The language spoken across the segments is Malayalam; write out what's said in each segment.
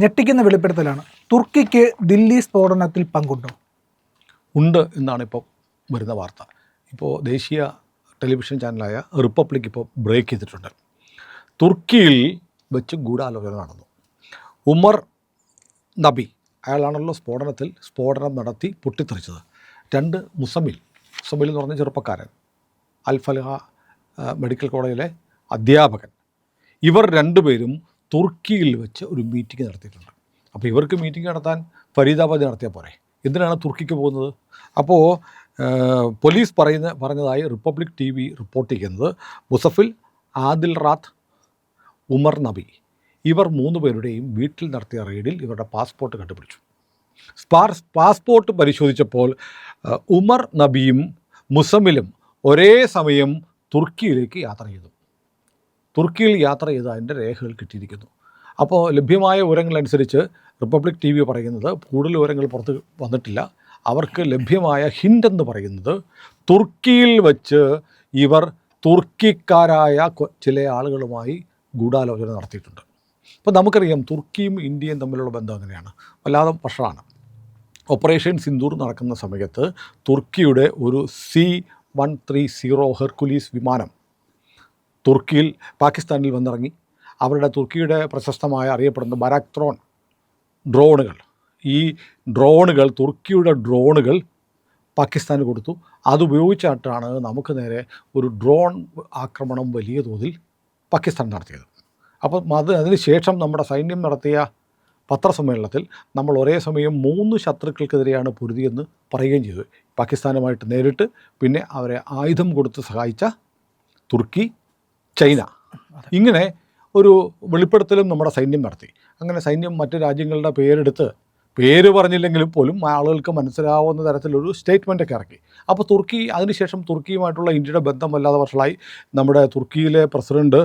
ഞെട്ടിക്കുന്ന വെളിപ്പെടുത്തലാണ്. തുർക്കിക്ക് ദില്ലി സ്ഫോടനത്തിൽ പങ്കുണ്ടോ? ഉണ്ട് എന്നാണ് ഇപ്പോൾ വരുന്ന വാർത്ത. ഇപ്പോൾ ദേശീയ ടെലിവിഷൻ ചാനലായ റിപ്പബ്ലിക് ഇപ്പോൾ ബ്രേക്ക് ചെയ്തിട്ടുണ്ട്. തുർക്കിയിൽ വെച്ച് ഗൂഢാലോചന നടന്നു. ഉമർ നബി അയാളാണല്ലോ സ്ഫോടനത്തിൽ സ്ഫോടനം നടത്തി പൊട്ടിത്തെറിച്ചത്. രണ്ട് മുസമിൽ മുസമിൽ എന്ന് പറഞ്ഞ ചെറുപ്പക്കാരൻ അൽഫലഹ മെഡിക്കൽ കോളേജിലെ അധ്യാപകൻ. ഇവർ രണ്ടുപേരും തുർക്കിയിൽ വെച്ച് ഒരു മീറ്റിംഗ് നടത്തിയിട്ടുണ്ട്. അപ്പോൾ ഇവർക്ക് മീറ്റിംഗ് നടത്താൻ ഫരീദാബാദ് നടത്തിയാൽ പോരെ. എന്തിനാണ് തുർക്കിക്ക് പോകുന്നത്? അപ്പോൾ പോലീസ് പറയുന്ന പറഞ്ഞതായി റിപ്പബ്ലിക് ടി വി റിപ്പോർട്ട് ചെയ്യുന്നത് മുസഫിൽ ആദിൽ റാത്ത് ഉമർ നബി. ഇവർ മൂന്ന് പേരുടെയും വീട്ടിൽ നടത്തിയ റെയ്ഡിൽ ഇവരുടെ പാസ്പോർട്ട് കണ്ടുപിടിച്ചു. സ്പാർ പാസ്പോർട്ട് പരിശോധിച്ചപ്പോൾ ഉമർ നബിയും മുസമിലും ഒരേ സമയം തുർക്കിയിലേക്ക് യാത്ര ചെയ്തു. തുർക്കിയിൽ യാത്ര ചെയ്ത് അതിന്റെ രേഖകൾ കിട്ടിയിരിക്കുന്നു. അപ്പോൾ ലഭ്യമായ വിവരങ്ങളനുസരിച്ച് റിപ്പബ്ലിക് ടി വി പറയുന്നത് കൂടുതൽ വിവരങ്ങൾ പുറത്ത് വന്നിട്ടില്ല. അവർക്ക് ലഭ്യമായ ഹിന്റ് എന്ന് പറയുന്നത് തുർക്കിയിൽ വച്ച് ഇവർ തുർക്കിക്കാരായ ചില ആളുകളുമായി ഗൂഢാലോചന നടത്തിയിട്ടുണ്ട്. അപ്പോൾ നമുക്കറിയാം തുർക്കിയും ഇന്ത്യയും തമ്മിലുള്ള ബന്ധം എങ്ങനെയാണ് വല്ലാതെ വഷളാണ് ഓപ്പറേഷൻ സിന്ദൂർ നടക്കുന്ന സമയത്ത് തുർക്കിയുടെ ഒരു C one three zero Hercules വിമാനം തുർക്കിയിൽ പാകിസ്ഥാനിൽ വന്നിറങ്ങി. അവരുടെ തുർക്കിയുടെ പ്രശസ്തമായ അറിയപ്പെടുന്ന ബരാക്ത്രോൺ ഡ്രോണുകൾ. ഈ ഡ്രോണുകൾ തുർക്കിയുടെ ഡ്രോണുകൾ പാകിസ്ഥാന് കൊടുത്തു. അതുപയോഗിച്ചിട്ടാണ് നമുക്ക് നേരെ ഒരു ഡ്രോൺ ആക്രമണം വലിയ തോതിൽ പാകിസ്ഥാൻ നടത്തിയത്. അപ്പോൾ അത് അതിനുശേഷം നമ്മുടെ സൈന്യം നടത്തിയ പത്രസമ്മേളനത്തിൽ നമ്മൾ ഒരേ സമയം മൂന്ന് ശത്രുക്കൾക്കെതിരെയാണ് പൊരുതിയെന്ന് പറയുകയും ചെയ്തു. പാകിസ്ഥാനുമായിട്ട് നേരിട്ട് പിന്നെ അവരെ ആയുധം കൊടുത്ത് സഹായിച്ച തുർക്കി ചൈന. ഇങ്ങനെ ഒരു വെളിപ്പെടുത്തലും നമ്മുടെ സൈന്യം നടത്തി. അങ്ങനെ സൈന്യം മറ്റു രാജ്യങ്ങളുടെ പേരെടുത്ത് പേര് പറഞ്ഞില്ലെങ്കിലും പോലും ആളുകൾക്ക് മനസ്സിലാവുന്ന തരത്തിലൊരു സ്റ്റേറ്റ്മെന്റൊക്കെ ഇറക്കി. അപ്പോൾ തുർക്കി അതിനുശേഷം തുർക്കിയുമായിട്ടുള്ള ഇന്ത്യയുടെ ബന്ധം വല്ലാതെ വർഷമായി നമ്മുടെ തുർക്കിയിലെ പ്രസിഡന്റ്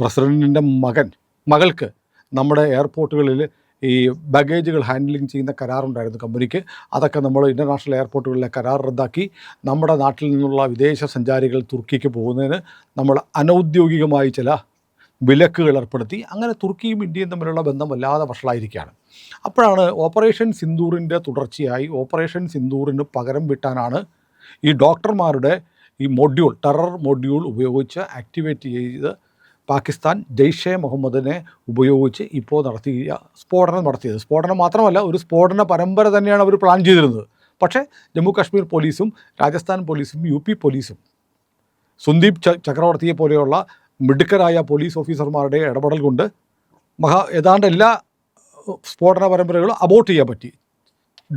പ്രസിഡന്റിന്റെ മകൻ മകൾക്ക് നമ്മുടെ എയർപോർട്ടുകളിൽ ഈ ബാഗേജുകൾ ഹാൻഡ്ലിങ് ചെയ്യുന്ന കരാറുണ്ടായിരുന്നു കമ്പനിക്ക്. അതൊക്കെ നമ്മൾ ഇന്റർനാഷണൽ എയർപോർട്ടുകളിലെ കരാർ റദ്ദാക്കി. നമ്മുടെ നാട്ടിൽ നിന്നുള്ള വിദേശ സഞ്ചാരികൾ തുർക്കിക്ക് പോകുന്നതിന് നമ്മൾ അനൗദ്യോഗികമായി ചില വിലക്കുകൾ ഏർപ്പെടുത്തി. അങ്ങനെ തുർക്കിയും ഇന്ത്യയും തമ്മിലുള്ള ബന്ധം വല്ലാതെ വഷളായിരിക്കുകയാണ്. അപ്പോഴാണ് ഓപ്പറേഷൻ സിന്ദൂറിന്റെ തുടർച്ചയായി ഓപ്പറേഷൻ സിന്ദൂറിന് പകരം വിട്ടാനാണ് ഈ ഡോക്ടർമാരുടെ ഈ മൊഡ്യൂൾ ടെറർ മൊഡ്യൂൾ ഉപയോഗിച്ച് ആക്ടിവേറ്റ് ചെയ്ത് പാകിസ്ഥാൻ ജെയ്ഷെ മുഹമ്മദിനെ ഉപയോഗിച്ച് ഇപ്പോൾ നടത്തിയ സ്ഫോടനം നടത്തിയത്. സ്ഫോടനം മാത്രമല്ല ഒരു സ്ഫോടന പരമ്പര തന്നെയാണ് അവർ പ്ലാൻ ചെയ്തിരുന്നത്. പക്ഷേ ജമ്മു കാശ്മീർ പോലീസും രാജസ്ഥാൻ പോലീസും യു പി പോലീസും സുന്ദീപ് ചക്രവർത്തിയെ പോലെയുള്ള മിടുക്കരായ പോലീസ് ഓഫീസർമാരുടെ ഇടപെടൽ കൊണ്ട് മഹാ ഏതാണ്ട് എല്ലാ സ്ഫോടന പരമ്പരകളും അബോട്ട് ചെയ്യാൻ പറ്റി.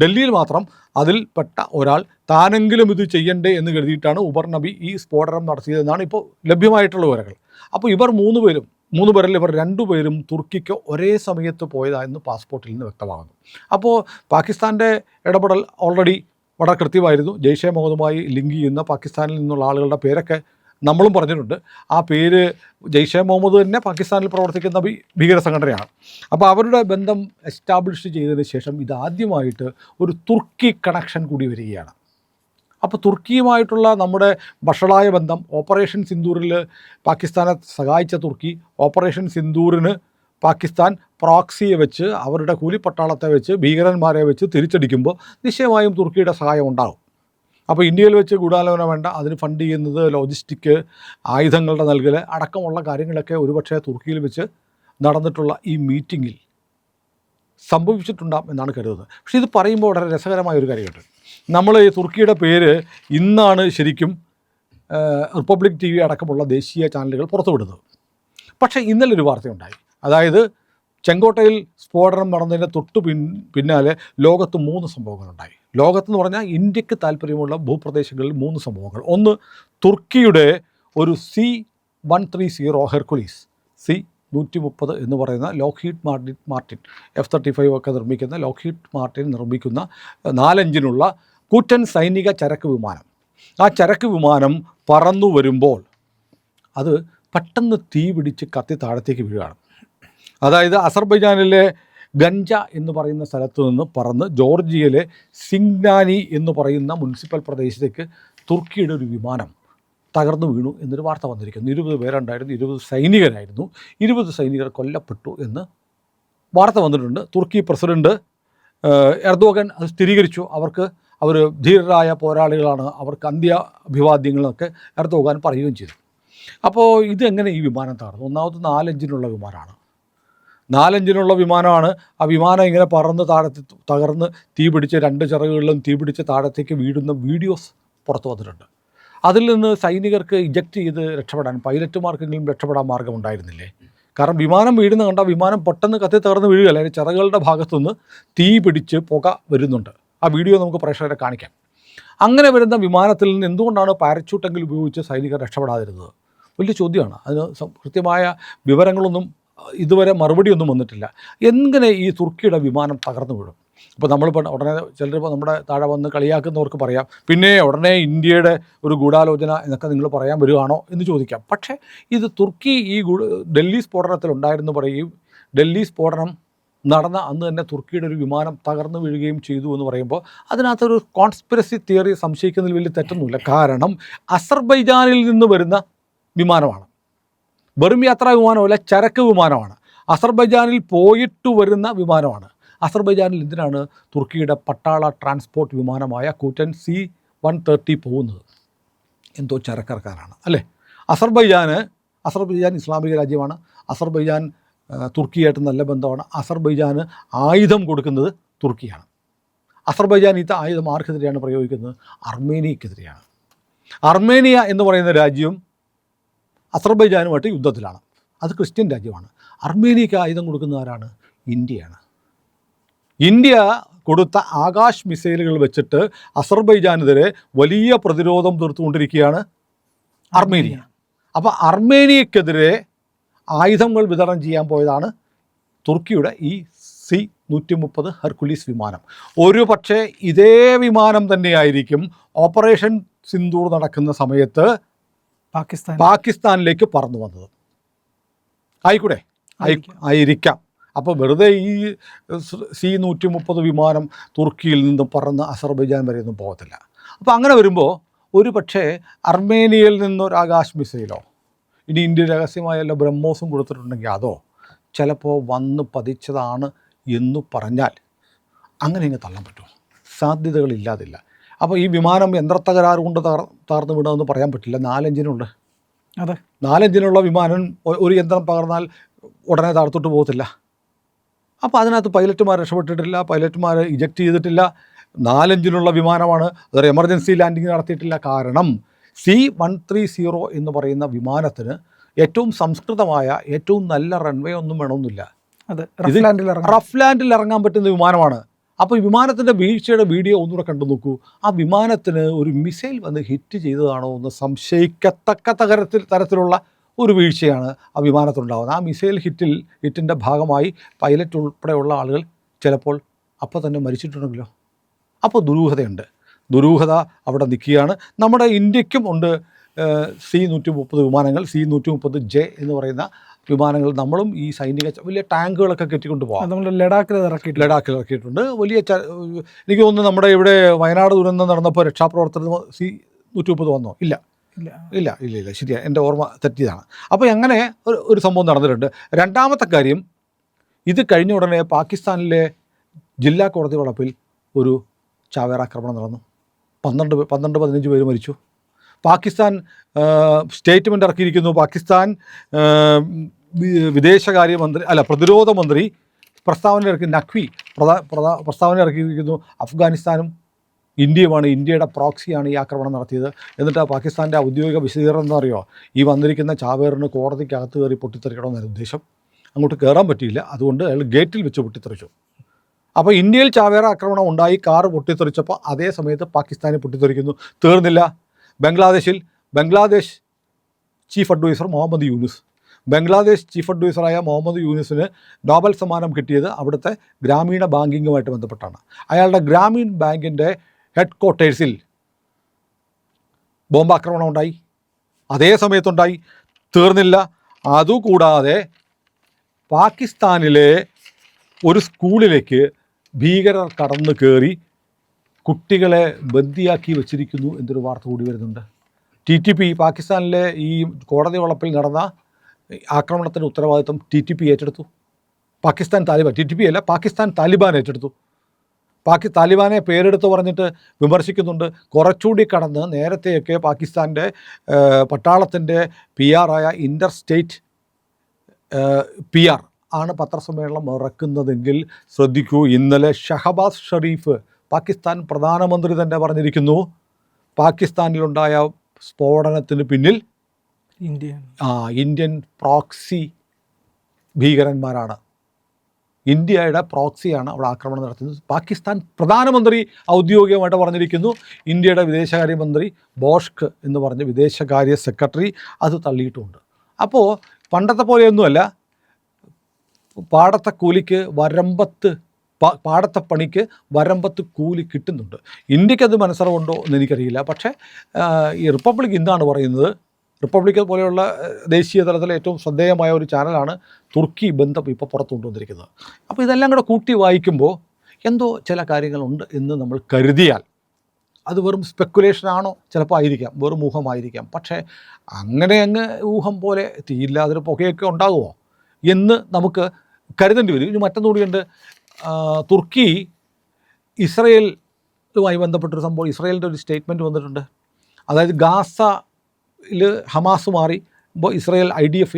ഡൽഹിയിൽ മാത്രം അതിൽപ്പെട്ട പെട്ട ഒരാൾ താനെങ്കിലും ഇത് ചെയ്യണ്ടേ എന്ന് കരുതിയിട്ടാണ് ഉബർ നബി ഈ സ്ഫോടനം നടത്തിയതെന്നാണ് ഇപ്പോൾ ലഭ്യമായിട്ടുള്ള വിവരങ്ങൾ. അപ്പോൾ ഇവർ മൂന്ന് പേരും മൂന്ന് പേരിൽ ഇവർ രണ്ടുപേരും തുർക്കിക്ക് ഒരേ സമയത്ത് പോയതായെന്ന് പാസ്പോർട്ടിൽ നിന്ന് വ്യക്തമാകുന്നു. അപ്പോൾ പാകിസ്ഥാന്റെ ഇടപെടൽ ഓൾറെഡി വളരെ കൃത്യമായിരുന്നു. ജെയ്ഷെ മുഹമ്മദുമായി ലിങ്ക് ചെയ്യുന്ന പാകിസ്ഥാനിൽ നിന്നുള്ള ആളുകളുടെ പേരൊക്കെ നമ്മളും പറഞ്ഞിട്ടുണ്ട്. ആ പേര് ജെയ്ഷെ മുഹമ്മദ് തന്നെ പാകിസ്ഥാനിൽ പ്രവർത്തിക്കുന്ന ഭീകര സംഘടനയാണ്. അപ്പോൾ അവരുടെ ബന്ധം എസ്റ്റാബ്ലിഷ് ചെയ്തതിന് ശേഷം ഇതാദ്യമായിട്ട് ഒരു തുർക്കി കണക്ഷൻ കൂടി വരികയാണ്. അപ്പോൾ തുർക്കിയുമായിട്ടുള്ള നമ്മുടെ വഷളായ ബന്ധം ഓപ്പറേഷൻ സിന്ദൂറിൽ പാകിസ്ഥാനെ സഹായിച്ച തുർക്കി ഓപ്പറേഷൻ സിന്ദൂറിന് പാകിസ്ഥാൻ പ്രോക്സിയെ വെച്ച് അവരുടെ കൂലിപ്പട്ടാളത്തെ വെച്ച് ഭീകരന്മാരെ വെച്ച് തിരിച്ചടിക്കുമ്പോൾ നിശ്ചയമായും തുർക്കിയുടെ സഹായം ഉണ്ടാകും. അപ്പോൾ ഇന്ത്യയിൽ വെച്ച് ഗൂഢാലോചന വേണ്ട അതിന് ഫണ്ട് ചെയ്യുന്നത് ലോജിസ്റ്റിക് ആയുധങ്ങളുടെ നൽകൽ അടക്കമുള്ള കാര്യങ്ങളൊക്കെ ഒരുപക്ഷെ തുർക്കിയിൽ വെച്ച് നടന്നിട്ടുള്ള ഈ മീറ്റിങ്ങിൽ സംഭവിച്ചിട്ടുണ്ടാം എന്നാണ് കരുതുന്നത്. പക്ഷേ ഇത് പറയുമ്പോൾ വളരെ രസകരമായ ഒരു കാര്യമുണ്ട്. നമ്മൾ ഈ തുർക്കിയുടെ പേര് ഇന്നാണ് ശരിക്കും റിപ്പബ്ലിക് ടി വി അടക്കമുള്ള ദേശീയ ചാനലുകൾ പുറത്തുവിടുന്നത്. പക്ഷേ ഇന്നലെ ഒരു വാർത്തയുണ്ടായി. അതായത് ചെങ്കോട്ടയിൽ സ്ഫോടനം നടന്നതിന്റെ തൊട്ടു പിൻ പിന്നാലെ ലോകത്ത് മൂന്ന് സംഭവങ്ങളുണ്ടായി. ലോകത്തെന്ന് പറഞ്ഞാൽ ഇന്ത്യയ്ക്ക് താല്പര്യമുള്ള ഭൂപ്രദേശങ്ങളിൽ മൂന്ന് സംഭവങ്ങൾ. ഒന്ന് തുർക്കിയുടെ ഒരു C one three zero Hercules C നൂറ്റി മുപ്പത് എന്ന് പറയുന്ന Lockheed Martin Martin F thirty five ഒക്കെ നിർമ്മിക്കുന്ന ലോക്ഹീഡ് മാർട്ടിൻ നിർമ്മിക്കുന്ന നാലഞ്ചിനുള്ള കൂറ്റൻ സൈനിക ചരക്ക് വിമാനം. ആ ചരക്ക് വിമാനം പറന്നു വരുമ്പോൾ അത് പെട്ടെന്ന് തീ പിടിച്ച് കത്തി താഴത്തേക്ക് വീഴുകയാണ്. അതായത് അസർബൈജാനിലെ ഗഞ്ച എന്ന് പറയുന്ന സ്ഥലത്ത് നിന്ന് പറന്ന് ജോർജിയയിലെ സിംഗ്നാനി എന്ന് പറയുന്ന മുനിസിപ്പൽ പ്രദേശത്തേക്ക് തുർക്കിയുടെ ഒരു വിമാനം തകർന്നു വീണു എന്നൊരു വാർത്ത വന്നിരിക്കുന്നു. ഇരുപത് പേരുണ്ടായിരുന്നു ഇരുപത് സൈനികരായിരുന്നു. ഇരുപത് സൈനികർ കൊല്ലപ്പെട്ടു എന്ന് വാർത്ത വന്നിട്ടുണ്ട്. തുർക്കി പ്രസിഡന്റ് എർദോഗൻ അത് സ്ഥിരീകരിച്ചു. അവർക്ക് അവർ ധീരരായ പോരാളികളാണ്. അവർക്ക് അന്ത്യ അഭിവാദ്യങ്ങളൊക്കെ എർദോഗാൻ പറയുകയും ചെയ്തു. അപ്പോൾ ഇതെങ്ങനെ ഈ വിമാനം തകർന്നു? ഒന്നാമത് നാലഞ്ചിനുള്ള വിമാനമാണ്. നാലഞ്ചിനുള്ള വിമാനമാണ്. ആ വിമാനം ഇങ്ങനെ പറന്ന് താഴത്ത് തകർന്ന് തീ പിടിച്ച് രണ്ട് ചിറകുകളിലും തീ പിടിച്ച് താഴത്തേക്ക് വീടുന്ന വീഡിയോസ് പുറത്തു വന്നിട്ടുണ്ട്. അതിൽ നിന്ന് സൈനികർക്ക് ഇജക്റ്റ് ചെയ്ത് രക്ഷപ്പെടാൻ പൈലറ്റുമാർക്കെങ്കിലും രക്ഷപ്പെടാൻ മാർഗമുണ്ടായിരുന്നില്ലേ കാരണം വിമാനം വീഴുന്ന കണ്ട വിമാനം പെട്ടെന്ന് കത്തി തകർന്ന് വീഴുകയല്ല? അതിന് ചിറകുകളുടെ ഭാഗത്തുനിന്ന് തീ പിടിച്ച് പുക വരുന്നുണ്ട്. ആ വീഡിയോ നമുക്ക് പ്രേക്ഷകരെ കാണിക്കാം. അങ്ങനെ വരുന്ന വിമാനത്തിൽ നിന്ന് എന്തുകൊണ്ടാണ് പാരച്യൂട്ടെങ്കിലും ഉപയോഗിച്ച് സൈനികർ രക്ഷപ്പെടാതിരുന്നത്? വലിയ ചോദ്യമാണ്. അതിന് കൃത്യമായ വിവരങ്ങളൊന്നും ഇതുവരെ മറുപടിയൊന്നും വന്നിട്ടില്ല. എങ്ങനെ ഈ തുർക്കിയുടെ വിമാനം തകർന്നു വീഴും? ഇപ്പോൾ നമ്മളിപ്പോൾ ഉടനെ ചിലരിപ്പോൾ നമ്മുടെ താഴെ വന്ന് കളിയാക്കുന്നവർക്ക് പറയാം. പിന്നെ ഉടനെ ഇന്ത്യയുടെ ഒരു ഗൂഢാലോചന എന്നൊക്കെ നിങ്ങൾ പറയാൻ വരികയാണോ എന്ന് ചോദിക്കാം. പക്ഷേ ഇത് തുർക്കി ഈ ഡൽഹി സ്ഫോടനത്തിൽ ഉണ്ടായിരുന്നു പറയുകയും ഡൽഹി സ്ഫോടനം നടന്ന അന്ന് തന്നെ തുർക്കിയുടെ ഒരു വിമാനം തകർന്നു വീഴുകയും ചെയ്തു എന്ന് പറയുമ്പോൾ അതിനകത്തൊരു കോൺസ്പിറസി തിയറി സംശയിക്കുന്നതിൽ വലിയ തെറ്റൊന്നുമില്ല. കാരണം അസർബൈജാനിൽ നിന്ന് വരുന്ന വിമാനമാണ്. വെറും യാത്രാ വിമാനമല്ല ചരക്ക് വിമാനമാണ്. അസർബൈജാനിൽ പോയിട്ട് വരുന്ന വിമാനമാണ്. അസർബൈജാനിൽ എന്തിനാണ് തുർക്കിയുടെ പട്ടാള ട്രാൻസ്പോർട്ട് വിമാനമായ കൂറ്റൻ സി വൺ തേർട്ടി പോകുന്നത്? എന്തോ ചരക്കർക്കാരാണ് അല്ലേ? അസർബൈജാന് അസർബൈജാൻ ഇസ്ലാമിക രാജ്യമാണ് അസർബൈജാൻ തുർക്കിയായിട്ട് നല്ല ബന്ധമാണ് അസർബൈജാന് ആയുധം കൊടുക്കുന്നത് തുർക്കിയാണ്. അസർബൈജാൻ ഇത്ത ആയുധം ആർക്കെതിരെയാണ് പ്രയോഗിക്കുന്നത്? അർമേനിയക്കെതിരെയാണ്. അർമേനിയ എന്ന് പറയുന്ന രാജ്യം അസർബൈജാനുമായിട്ട് യുദ്ധത്തിലാണ്. അത് ക്രിസ്ത്യൻ രാജ്യമാണ്. അർമേനിയക്ക് ആയുധം കൊടുക്കുന്ന ആരാണ്? ഇന്ത്യയാണ്. ഇന്ത്യ കൊടുത്ത ആകാശ് മിസൈലുകൾ വെച്ചിട്ട് അസർബൈജാനെതിരെ വലിയ പ്രതിരോധം തീർത്തുകൊണ്ടിരിക്കുകയാണ് അർമേനിയ. അപ്പോൾ അർമേനിയക്കെതിരെ ആയുധങ്ങൾ വിതരണം ചെയ്യാൻ പോയതാണ് തുർക്കിയുടെ ഈ സി നൂറ്റി മുപ്പത് ഹെർക്കുലീസ് വിമാനം. ഒരു പക്ഷേ ഇതേ വിമാനം തന്നെയായിരിക്കും ഓപ്പറേഷൻ സിന്ദൂർ നടക്കുന്ന സമയത്ത് പാകിസ്ഥാൻ. പാകിസ്ഥാനിലേക്ക് പറന്നു വന്നത്. ആയിക്കൂടെ? ആയി ആയിരിക്കാം. അപ്പോൾ വെറുതെ ഈ സി നൂറ്റി മുപ്പത് വിമാനം തുർക്കിയിൽ നിന്ന് പറന്ന് അസർബൈജാൻ വരെ ഒന്നും പോകത്തില്ല. അപ്പോൾ അങ്ങനെ വരുമ്പോൾ ഒരു പക്ഷേ അർമേനിയയിൽ നിന്നൊരു ആകാശ് മിസൈലോ ഇനി ഇന്ത്യ രഹസ്യമായല്ല ബ്രഹ്മോസും കൊടുത്തിട്ടുണ്ടെങ്കിൽ അതോ ചിലപ്പോൾ വന്ന് പതിച്ചതാണ് എന്ന് പറഞ്ഞാൽ അങ്ങനെ ഇങ്ങ് തള്ളാൻ പറ്റുമോ? സാധ്യതകളില്ലാതില്ല അപ്പോൾ ഈ വിമാനം യന്ത്രത്തകരാറ് കൊണ്ട് തകർ തകർന്നു വിടുമെന്ന് പറയാൻ പറ്റില്ല. നാലഞ്ചിനുണ്ട്. അതെ. നാലഞ്ചിനുള്ള വിമാനം ഒരു യന്ത്രം പകർന്നാൽ ഉടനെ തകർത്തിട്ട് പോകത്തില്ല. അപ്പോൾ അതിനകത്ത് പൈലറ്റുമാർ രക്ഷപ്പെട്ടിട്ടില്ല പൈലറ്റുമാർ ഇജക്റ്റ് ചെയ്തിട്ടില്ല. നാലഞ്ചിനുള്ള വിമാനമാണ് അതൊരു എമർജൻസി ലാൻഡിങ് നടത്തിയിട്ടില്ല. കാരണം സി വൺ ത്രീ സീറോ എന്ന് പറയുന്ന വിമാനത്തിന് ഏറ്റവും സംസ്കൃതമായ ഏറ്റവും നല്ല റൺവേ ഒന്നും വേണമെന്നില്ല. അതെ റഫ് ലാൻഡിൽ ഇറങ്ങാം റഫ് ലാൻഡിൽ ഇറങ്ങാൻ പറ്റുന്ന വിമാനമാണ്. അപ്പോൾ ഈ വിമാനത്തിന്റെ വീഴ്ചയുടെ വീഡിയോ ഒന്നുകൂടെ കണ്ടു നോക്കൂ. ആ വിമാനത്തിന് ഒരു മിസൈൽ വന്ന് ഹിറ്റ് ചെയ്തതാണോ എന്ന് സംശയിക്കത്തക്ക തരത്തിൽ തരത്തിലുള്ള ഒരു വീഴ്ചയാണ് ആ വിമാനത്തിലുണ്ടാകുന്നത് ആ മിസൈൽ ഹിറ്റിൽ ഹിറ്റിന്റെ ഭാഗമായി പൈലറ്റ് ഉൾപ്പെടെയുള്ള ആളുകൾ ചിലപ്പോൾ അപ്പോൾ തന്നെ മരിച്ചിട്ടുണ്ടെങ്കിലോ? അപ്പോൾ ദുരൂഹതയുണ്ട്. ദുരൂഹത അവിടെ നിൽക്കുകയാണ്. നമ്മുടെ ഇന്ത്യക്കും ഉണ്ട് സി നൂറ്റി മുപ്പത് വിമാനങ്ങൾ സി നൂറ്റി മുപ്പത് ജെ എന്ന് പറയുന്ന വിമാനങ്ങൾ നമ്മളും ഈ സൈനിക വലിയ ടാങ്കുകളൊക്കെ കെട്ടിക്കൊണ്ട് പോകാം നമ്മൾ ലഡാക്കിൽ ഇറക്കിയിട്ട് ലഡാക്കിൽ ഇറക്കിയിട്ടുണ്ട്. വലിയ ച- എനിക്ക് തോന്നുന്നു നമ്മുടെ ഇവിടെ വയനാട് ദുരന്തം നടന്നപ്പോൾ രക്ഷാപ്രവർത്തനം സി നൂറ്റി മുപ്പത് വന്നോ? ഇല്ല. ഇല്ല. ഇല്ല ഇല്ല ശരിയാണ് എന്റെ ഓർമ്മ തെറ്റിയതാണ്. അപ്പോൾ അങ്ങനെ ഒരു ഒരു സംഭവം നടന്നിട്ടുണ്ട്. രണ്ടാമത്തെ കാര്യം ഇത് കഴിഞ്ഞ ഉടനെ പാകിസ്ഥാനിലെ ജില്ലാ കോടതി വളപ്പിൽ ഒരു ചാവേറാക്രമണം നടന്നു. പന്ത്രണ്ട് പന്ത്രണ്ട് പതിനഞ്ച് പേര് മരിച്ചു. പാകിസ്ഥാൻ സ്റ്റേറ്റ്മെന്റ് ഇറക്കിയിരിക്കുന്നു. പാകിസ്ഥാൻ വിദേശകാര്യമന്ത്രി അല്ല പ്രതിരോധ മന്ത്രി പ്രസ്താവന ഇറക്കി നഖ്വി പ്രധാ പ്രസ്താവന ഇറക്കിയിരിക്കുന്നു അഫ്ഗാനിസ്ഥാനും ഇന്ത്യയുമാണ് ഇന്ത്യയുടെ പ്രോക്സിയാണ് ഈ ആക്രമണം നടത്തിയത്. എന്നിട്ട് പാകിസ്ഥാന്റെ ഔദ്യോഗിക വിശദീകരണം എന്ന് അറിയോ? ഈ വന്നിരിക്കുന്ന ചാവേറിന് കോടതിക്കകത്ത് കയറി പൊട്ടിത്തെറിക്കണമെന്നാണ് ഉദ്ദേശം. അങ്ങോട്ട് കയറാൻ പറ്റിയില്ല. അതുകൊണ്ട് അയാൾ ഗേറ്റിൽ വെച്ച് പൊട്ടിത്തെറിച്ചു. അപ്പോൾ ഇന്ത്യയിൽ ചാവേറ ആക്രമണം ഉണ്ടായി. കാറ് പൊട്ടിത്തെറിച്ചപ്പോൾ അതേ സമയത്ത് പാകിസ്ഥാനെ പൊട്ടിത്തെറിക്കുന്നു. തീർന്നില്ല. ബംഗ്ലാദേശിൽ Bangladesh chief adviser Muhammad Yunus. Bangladesh chief അഡ്വൈസറായ Muhammad യൂനുസിന് നോബൽ സമ്മാനം കിട്ടിയത് അവിടുത്തെ ഗ്രാമീണ ബാങ്കിങ്ങുമായിട്ട് ബന്ധപ്പെട്ടാണ്. അയാളുടെ ഗ്രാമീൺ ബാങ്കിന്റെ ഹെഡ് ക്വാർട്ടേഴ്സിൽ ബോംബാക്രമണം ഉണ്ടായി അതേ സമയത്തുണ്ടായി. തീർന്നില്ല. അതുകൂടാതെ പാകിസ്ഥാനിലെ ഒരു സ്കൂളിലേക്ക് ഭീകരർ കടന്നു കയറി കുട്ടികളെ ബന്ദിയാക്കി വച്ചിരിക്കുന്നു എന്നൊരു വാർത്ത കൂടി വരുന്നുണ്ട്. ടി ടി പി പാകിസ്ഥാനിലെ ഈ കോടതി വളപ്പിൽ നടന്ന ആക്രമണത്തിന്റെ ഉത്തരവാദിത്വം ടി ടി പി ഏറ്റെടുത്തു. Pakistan Taliban T T P അല്ല പാകിസ്ഥാൻ താലിബാൻ ഏറ്റെടുത്തു. പാകി താലിബാനെ പേരെടുത്ത് പറഞ്ഞിട്ട് വിമർശിക്കുന്നുണ്ട്. കുറച്ചുകൂടി കടന്ന് നേരത്തെയൊക്കെ പാകിസ്ഥാന്റെ പട്ടാളത്തിന്റെ പി ആറായ ഇന്റർ സ്റ്റേറ്റ് പി ആർ ആണ് പത്രസമ്മേളനം ഇറക്കുന്നതെങ്കിൽ ശ്രദ്ധിക്കൂ. ഇന്നലെ ഷഹബാസ് ഷെറീഫ് പാകിസ്ഥാൻ പ്രധാനമന്ത്രി തന്നെ പറഞ്ഞിരിക്കുന്നു പാകിസ്ഥാനിലുണ്ടായ സ്ഫോടനത്തിന് പിന്നിൽ ഇന്ത്യൻ ആ ഇന്ത്യൻ പ്രോക്സി ഭീകരന്മാരാണ്. ഇന്ത്യയുടെ പ്രോക്സിയാണ് അവിടെ ആക്രമണം നടത്തുന്നത്. പാകിസ്ഥാൻ പ്രധാനമന്ത്രി ഔദ്യോഗികമായിട്ട് പറഞ്ഞിരിക്കുന്നു. ഇന്ത്യയുടെ വിദേശകാര്യമന്ത്രി ബോഷ്ക് എന്ന് പറഞ്ഞ വിദേശകാര്യ സെക്രട്ടറി അത് തള്ളിയിട്ടുമുണ്ട് അപ്പോൾ പണ്ടത്തെ പോലെയൊന്നുമല്ല. പാടത്തെ കൂലിക്ക് വരമ്പത്ത് പാടത്തെ പണിക്ക് വരമ്പത്ത് കൂലി കിട്ടുന്നുണ്ട്. ഇന്ത്യക്കത് അത് മനസ്സറവുണ്ടോ എന്ന് എനിക്കറിയില്ല. പക്ഷേ ഈ റിപ്പബ്ലിക് ഇന്നാണ് പറയുന്നത് റിപ്പബ്ലിക് പോലെയുള്ള ദേശീയ തലത്തിലെ ഏറ്റവും ശ്രദ്ധേയമായ ഒരു ചാനലാണ് തുർക്കി ബന്ധം ഇപ്പോൾ പുറത്തു കൊണ്ടുവന്നിരിക്കുന്നത്. അപ്പോൾ ഇതെല്ലാം കൂടെ കൂട്ടി വായിക്കുമ്പോൾ എന്തോ ചില കാര്യങ്ങളുണ്ട് എന്ന് നമ്മൾ കരുതിയാൽ അത് വെറും സ്പെക്കുലേഷൻ ആണോ? ചിലപ്പോൾ ആയിരിക്കാം വെറും ഊഹമായിരിക്കാം. പക്ഷേ അങ്ങനെ അങ്ങ് ഊഹം പോലെ തീയില്ലാതൊരു പുകയൊക്കെ ഉണ്ടാകുമോ എന്ന് നമുക്ക് കരുതേണ്ടി വരും. ഇനി മറ്റൊന്നുകൂടിയുണ്ട് തുർക്കി ഇസ്രയേലുമായി ബന്ധപ്പെട്ടൊരു സംഭവം ഇസ്രയേലിന്റെ ഒരു സ്റ്റേറ്റ്മെന്റ് വന്നിട്ടുണ്ട്. അതായത് ഗാസയിൽ ഹമാസ് മാറി ഇപ്പോൾ ഇസ്രയേൽ ഐ ഡി എഫ്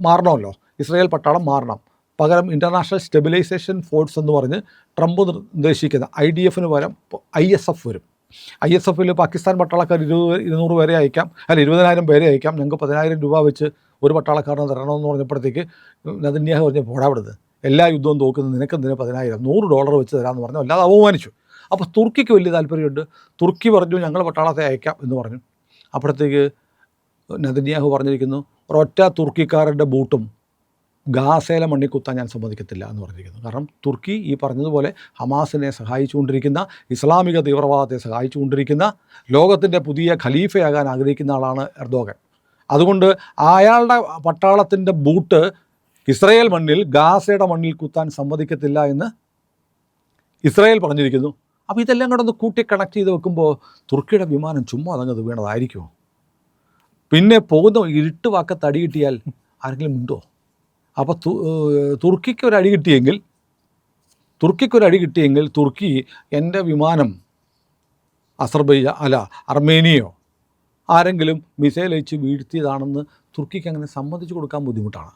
മാറണമല്ലോ. ഇസ്രയേൽ പട്ടാളം മാറണം. പകരം ഇന്റർനാഷണൽ സ്റ്റെബിലൈസേഷൻ ഫോഴ്സ് എന്ന് പറഞ്ഞ് ട്രംപ് നിർദ്ദേശിക്കുന്ന ഐ ഡി എഫിന് പകരം ഐ എസ് എഫ് വരും. ഐ എസ് എഫിൽ പാകിസ്ഥാൻ പട്ടാളക്കാർ ഇരുപത് ഇരുന്നൂറ് പേരെ അയക്കാം. അല്ല ഇരുപതിനായിരം പേരെ അയക്കാം. ഞങ്ങൾക്ക് പതിനായിരം രൂപ വെച്ച് ഒരു പട്ടാളക്കാരനെ തരണമെന്ന് പറഞ്ഞപ്പോഴത്തേക്ക് നദന്യാഹ് പറഞ്ഞ് പോടാവിടുന്നത് എല്ലാ യുദ്ധവും തോക്കുന്നത് നിനക്ക് എന്തിനാ പതിനായിരം? നൂറ് ഡോളർ വെച്ച് തരാമെന്ന് പറഞ്ഞു. അല്ലാതെ അവമാനിച്ചു. അപ്പോൾ തുർക്കിക്ക് വലിയ താല്പര്യമുണ്ട്. തുർക്കി പറഞ്ഞു ഞങ്ങൾ പട്ടാളത്തെ അയക്കാം എന്ന് പറഞ്ഞു. അപ്പോഴത്തേക്ക് നദന്യാഹു പറഞ്ഞിരിക്കുന്നു ഒരൊറ്റ തുർക്കിക്കാരുടെ ബൂട്ടും ഗാസയിലെ മണ്ണിൽ കുത്താൻ ഞാൻ സമ്മതിക്കത്തില്ല എന്ന് പറഞ്ഞിരിക്കുന്നു. കാരണം തുർക്കി ഈ പറഞ്ഞതുപോലെ ഹമാസിനെ സഹായിച്ചുകൊണ്ടിരിക്കുന്ന ഇസ്ലാമിക തീവ്രവാദത്തെ സഹായിച്ചുകൊണ്ടിരിക്കുന്ന ലോകത്തിന്റെ പുതിയ ഖലീഫയാകാൻ ആഗ്രഹിക്കുന്ന ആളാണ് എർദോഗൻ. അതുകൊണ്ട് അയാളുടെ പട്ടാളത്തിന്റെ ബൂട്ട് ഇസ്രയേൽ മണ്ണിൽ ഗാസയുടെ മണ്ണിൽ കുത്താൻ സമ്മതിക്കത്തില്ല എന്ന് ഇസ്രയേൽ പറഞ്ഞിരിക്കുന്നു. അപ്പോൾ ഇതെല്ലാം കൂടെ ഒന്ന് കൂട്ടി കണക്ട് ചെയ്ത് വെക്കുമ്പോൾ തുർക്കിയുടെ വിമാനം ചുമ്മാ അതങ്ങ് വീണതായിരിക്കുമോ? പിന്നെ പോകുന്ന ഇരുട്ട് വാക്കത്ത് അടി കിട്ടിയാൽ ആരെങ്കിലും ഉണ്ടോ അപ്പോൾ തുർക്കിക്ക് ഒരു അടി കിട്ടിയെങ്കിൽ തുർക്കിക്ക് ഒരു അടി കിട്ടിയെങ്കിൽ തുർക്കി എന്റെ വിമാനം അസർബൈജ അല്ല അർമേനിയോ ആരെങ്കിലും മിസൈൽ അയച്ച് വീഴ്ത്തിയതാണെന്ന് തുർക്കിക്ക് അങ്ങനെ സമ്മതിച്ചു കൊടുക്കാൻ ബുദ്ധിമുട്ടാണ്.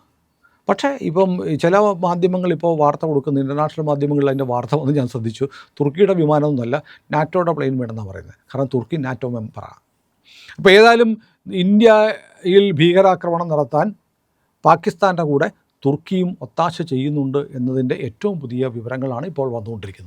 പക്ഷേ ഇപ്പം ചില മാധ്യമങ്ങൾ ഇപ്പോൾ വാർത്ത കൊടുക്കുന്ന ഇന്റർനാഷണൽ മാധ്യമങ്ങളിൽ അതിന്റെ വാർത്ത വന്ന് ഞാൻ ശ്രദ്ധിച്ചു. തുർക്കിയുടെ വിമാനമൊന്നുമല്ല നാറ്റോയുടെ പ്ലെയിൻ വേണമെന്നാണ് പറയുന്നത്. കാരണം തുർക്കി നാറ്റോ മെമ്പറാണ്. അപ്പോൾ ഏതായാലും ഇന്ത്യയിൽ ഭീകരാക്രമണം നടത്താൻ പാകിസ്ഥാന്റെ കൂടെ തുർക്കിയും ഒത്താശ ചെയ്യുന്നുണ്ട് എന്നതിന്റെ ഏറ്റവും പുതിയ വിവരങ്ങളാണ് ഇപ്പോൾ വന്നുകൊണ്ടിരിക്കുന്നത്.